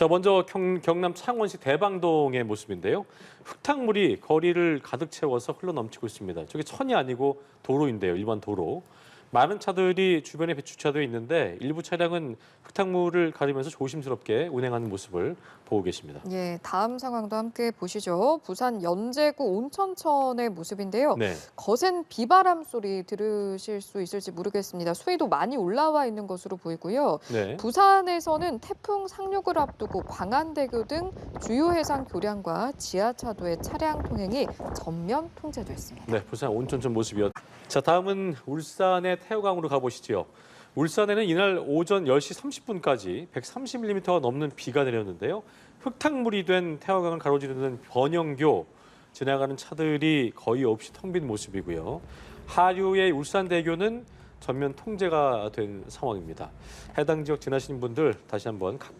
자, 먼저 경, 경남 창원시 대방동의 모습인데요. 흙탕물이 거리를 가득 채워서 흘러 넘치고 있습니다. 저게 천이 아니고 도로인데요. 일반 도로. 많은 차들이 주변에 주차되어 있는데 일부 차량은 흙탕물을 가리면서 조심스럽게 운행하는 모습을 보고 계십니다. 예, 다음 상황도 함께 보시죠. 부산 연제구 온천천의 모습인데요. 네. 거센 비바람 소리 들으실 수 있을지 모르겠습니다. 수위도 많이 올라와 있는 것으로 보이고요. 네. 부산에서는 태풍 상륙을 앞두고 광안대교 등 주요 해상 교량과 지하차도의 차량 통행이 전면 통제됐습니다. 네, 부산 온천천 모습이었. 자, 다음은 울산의 태호강으로 가보시죠. 울산에는 이날 오전 10시 30분까지 130mm가 넘는 비가 내렸는데요. 흙탕물이 된 태호강을 가로지르는 번영교 지나가는 차들이 거의 없이 텅 빈 모습이고요. 하류의 울산대교는 전면 통제가 된 상황입니다. 해당 지역 지나신 분들 다시 한번 각